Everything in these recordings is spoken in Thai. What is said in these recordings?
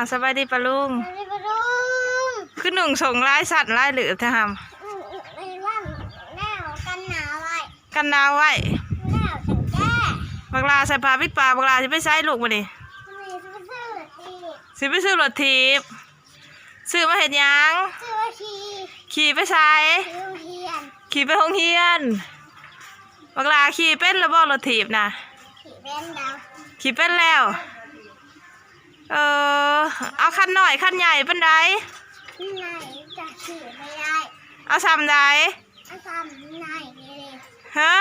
าวสบายดีปะลุงสวัสดีปะลุงคือหนุ่งส่งลายสัตว์ลายเหลือบทหามอืมในว่างแนวกันหนาวไว้กันดาวไว้แนวสังแก้บักลาใส่ผ้าปิดปากบักลาจะไปใช้ลูกมาดิทำไมซื้อซื้อตีสิไปซื้อรถทีบซื้อมาเห็นยังซื้อว่าชีขี่ไปใช้ ซื้อเทียนขี่ไปโรงเรียนบักลาขี่เป็นระบอกรถทีบนะขี่เป็นดาวขี่เป็นแล้ว เออ เอาคันหน่อยคันใหญ่เป็นไดไหนจะขี่ไม่ได้เอาซ้ำไดเอาทำไหนดีเลยฮะ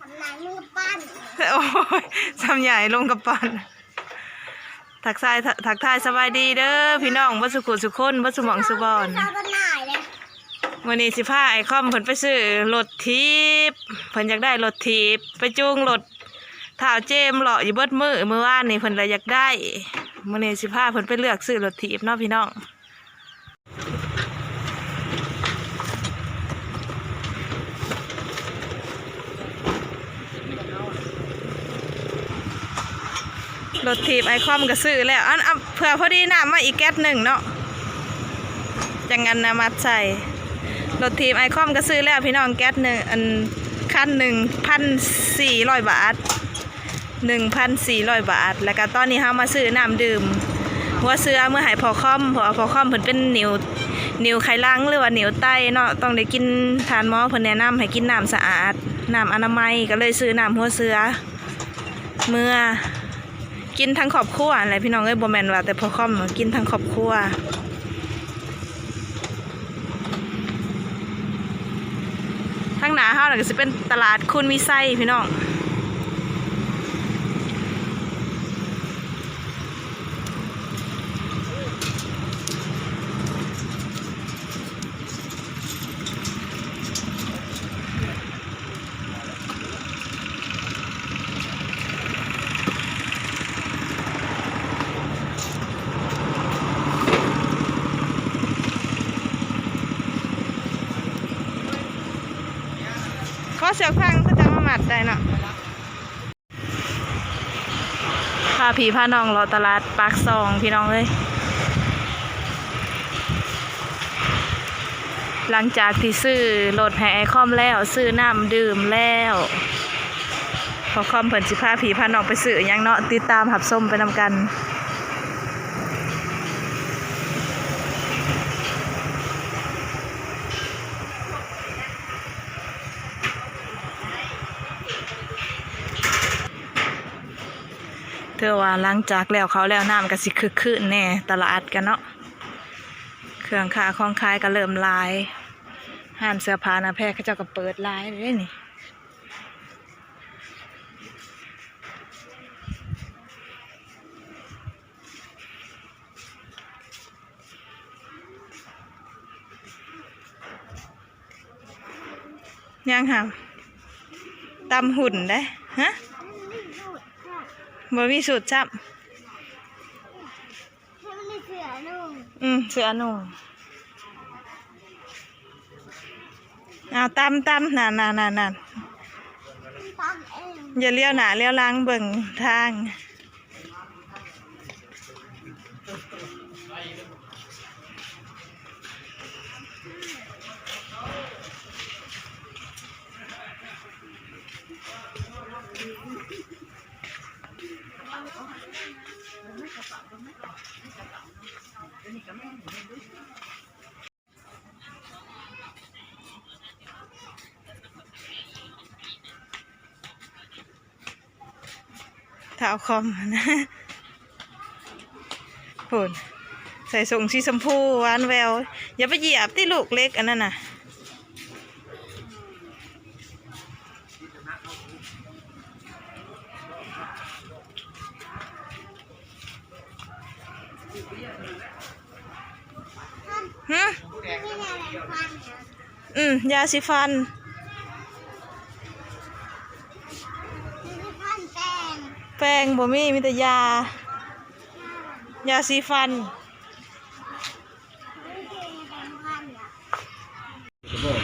ทำไหนมือปั้นโอ้ยซ้ำใหญ่ลงกับปันถักทายถักทายสบายดีเด้อพี่น้องวัสุขุสุคนวัสุหมองสุบอนชอบกันไหนเลยวันนี้สิพาไอคอมเพิ่นไปซื้อรถทีบเพิ่นอยากได้รถทีบไปจูงรถถ่าวเจมเลาะอยู่เบิดมือเมื่อวานนี่เพิ่นเลยอยากได้ มื้อนี้สิพาเพิ่นไปเลือกซื้อรถทีบเนาะพี่น้องรถทีบไอคอมก็ซื้อแล้วอันเผื่อพอดีน้ำมาอีกแก๊สหนึ่งเนาะจังงันนะมัดใส่รถทีมไอคอมก็ซื้อแล้วพี่น้องแก๊สหนึ่งอันคันหนึ่งพันสี่ร้อยบาท หนึ่งพันสี่ร้อยบาท แล้วก็ตอนนี้เขามาซื้อน้ำดื่มหัวเสือเมื่อหายพอคอมพอพอคอมเพิ่นเป็นนิ้วนิวไขลังหรือว่านิวไตเนาะต้องได้กินทานหมอเพิ่นแนะนำให้กินน้ำสะอาดน้ำอนามัยก็เลยซื้อน้ำหัวเสือ เมื่อกินทั้งครอบครัวอะไรพี่น้องเอ้ยบ่แม่นว่าแต่พอคอมกินทั้งครอบครัวทางหนาเฮาน่ะก็สิเป็นตลาดคุณมีไสพี่น้อง เสียงพังก็จะมาหมัดได้เนาะพาผีพาน้องรอตลาดปากซองพี่น้องเลยหลังจากที่ซื้อรถให้ไอคอมแล้ว ซื้อน้ำดื่มแล้วพอคอมเพิ่นสิพาผีพาน้องไปซื้อยังเนาะติดตามหับส้มไปนำกัน ธอว่าหลังจากแล้วเขาแล้วน้ำก็สิคึกคืนแน่ตลาดกันเนาะเครื่องค้าของขายก็เริ่มลายห้านเสื้อผ้านะแพรเขาเจ้าก็เปิดลายเลยนี่ยังหามตำหุ่นได้ฮะ บ่มีสูตรจับให้มันได้เสือนุ่งอืมเสือหนูเอาตำตำนั่นนั่นนั่นนั่นปั๊มเองอย่าเลี้ยวหน้าเลี้ยวหลังเบิ่งทาง เท้าคอมนะพูนใส่ส่งสีชมพูหวานแวว อย่าไปเหยียบที่ลูกเล็กอันนั้นน่ะฮะนี่แหละแหลมฟันเนี่ยอืมยาสีฟัน แป้งบ่มีมีแต่ยา ยาสีฟันนี่คือแปลงฟันเหรอก็บอก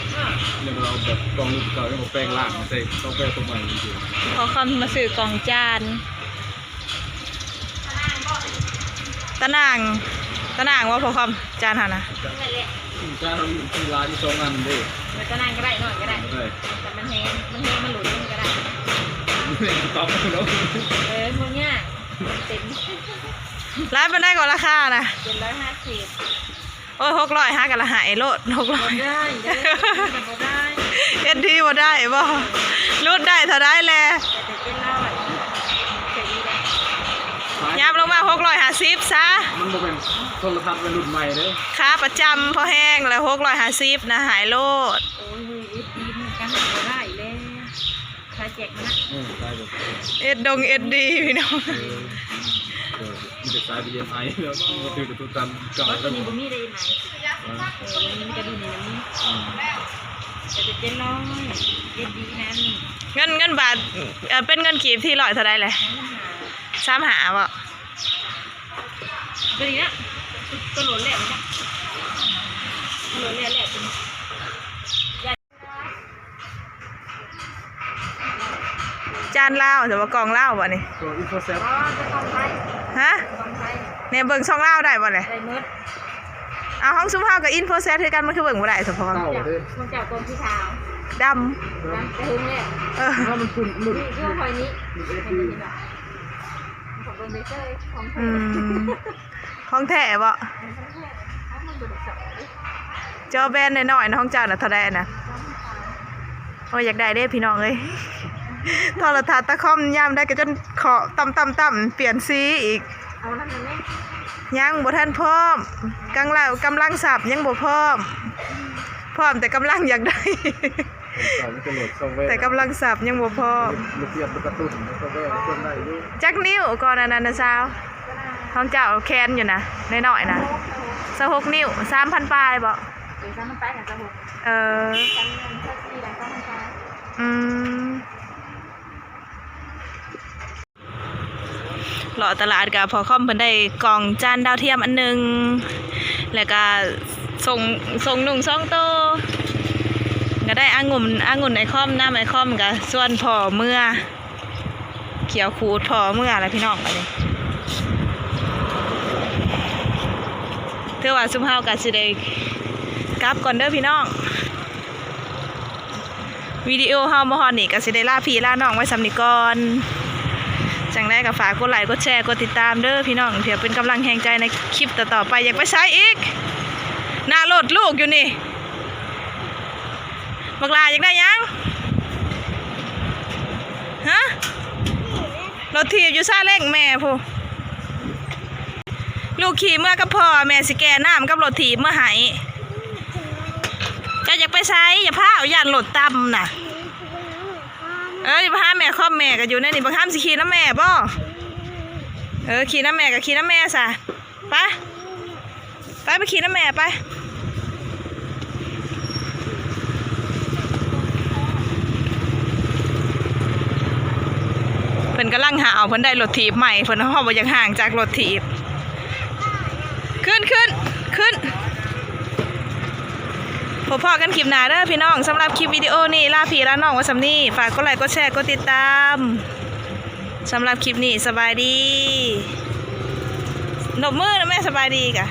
เรื่องเราแบบกองลูกเก่าเรื่องของแปลงล่างมาใส่ต้องแปลงตัวใหม่จริงขอคำมาสื่อกล่องจานตะนางๆตะนางว่าพอคอมจานหานะนั่นแหละจ้าเราอยู่ที่ร้านที่สองอันเด้มันก็นั่งก็ได้หน่อยก็ได้ เลยแต่มันแห้งมันแห้งมันหลุดมันก็ได้ ตอบแล้วเออมึงเนี่ยเต็มร้านมันได้ก่อนราคานะเจ็ดร้อยห้าสิบโอ้ยหกร้อยห้ากันละหายโลดหกร้อยได้ได้แต่ได้เอ็นทีบ่ได้บ่รูดได้เท่าได้แลแต่จะเจ็ดร้อยเจ็ดนี้ได้ยับลงมาหกร้อยห้าสิบซะมันบ่เป็นโทรทัศน์เป็นรุ่นใหม่เด้ค่าประจำพอแห้งแล้วหกร้อยห้าสิบนะหายโลดโอ้ยเอ็ดดีมันกันก็ได้เลยใครแจกมัน นะเออได้เลยเอ็ดดงเอ็ดดีพี่น้องเออเออมีแต่สายไปเรียนไอแล้วมาตื่นตัวตันเก่าว่าตัแล้ววนี้บ่มีได้ไหมเออมันก็ดูนี่นี่แต่จะเจ็ดร้อยเอ็ดดีนั้นเงินเงินบาทเอ่อเป็นเงินกีบที่ร้อยเท่าได้เลยน้ำหาสามหาบ่ตัวนี้นะตัวหล่นแหลมนะหล่นแหลมแหลมเป็น จานเหล้าแต่ว่ากล่องเหล้าบ่นี่ตัวอินโฟเซฟอ๋อจะต้องไทยฮะต้องไทยเนี่ยเบิ่งช่องเหล้าได้บ่เลยได้เมิดเอาห้องซุมเฮากับอินโฟเซตคือกันมันคือเบิ่งบ่ได้เฉพาะเก่าเด้มันเจ้ากรมที่เท้าดนะจะหึงเลยำเออถ้ามันคุณหลุดนี่เครื่องคอยนี้เป็นยังไงล่ะของโดนเบเซอร์ของเธอือมของแท้บ่เขามันบริสุทธิ์จอแบนน้อยๆนะห้องเจ้าน่ะเท่าใดน่ะโอ้ยอยากได้เด้พี่น้องเอ้ย โทรทัศน์ตะคอมยามได้ก็จนขอต่ำๆๆเปลี่ยนสีอีกเอานั่นมันไหมยังบ่ทันพร้อมกำลังกำลังสับยังบ่พร้อม พร้อมแต่กำลังอยากได้เก่ามันจะโหลดซอฟต์แวร์แต่กำลังสับยังบ่พร้อมลูกเทียบกระตุ้นซอฟต์แวร์คนได้อยู่จักนิ้วก่อนอันนั้นนะสาวห้องเจ้าแคนอยู่นะน้อยๆนะสหกนิ้วสามพันปลายบ่เดี๋ยวซ้ำมันไปกันจะหกเออซ้ำมันสักสี่ดังซ้ำมันไปอืม หล่อตลาดกับพอคอมเพิ่นได้กล่องจานดาวเทียมอันหนึง แล้วก็ส่งส่งหนุ่งซ่องโตก็ได้อางุ่นอางุ่นไอคอมหน้ำไอคอมกับส่วนพอเมื่อ เขียวขูดพอเมื่ออะไรพี่น้องไปเลยเธอว่าซุมเฮากับสิได้กลับก่อนเด้อพี่น้องวิดีโอเฮามาฮอดนี่ก็สิได้ลาพี่ลาน้องไว้สำนิก่อน ก็ฝากกดไลค์กดแชร์กดติดตามเด้อพี่น้องเพื่อเป็นกำลังแห่งใจในคลิปต่อๆไปอยากไปใช้อีกหน้าโหลดลูกอยู่นี่บักลาอยากได้ยังฮะรถถีบอยู่ซาเล้งแม่ผู้ลูกขี่เมื่อกับพ่อแม่สิแก่น้ำกับรถถีบเมื่อไหเจะอยากไปใช้อย่าพาเอย่านรถต่ำน่ะ เอ้ยพาแม่ครอบแม่ก็อยู่ในนี่บังคับสิขี่น้ำแม่บ่เออขี่น้ำแม่ก็ขี่น้ำแม่ซะไปไปไปขี่น้ำแม่ไปเพิ่นกำลังหาเอาเพิ่นได้รถถีบใหม่เพิ่นเฮาบ่อยากห่างจากรถถีบ ขึ้นขึ้นขึ้น พบพอกันคลิปหน้าเด้อพี่น้องสำหรับคลิปวิดีโอนี้ลาพี่ลาน้องไว้สำนี่ฝากกดไลค์กดแชร์กดติดตามสำหรับคลิปนี้สบายดีนบมือนะแม่สบายดีกะ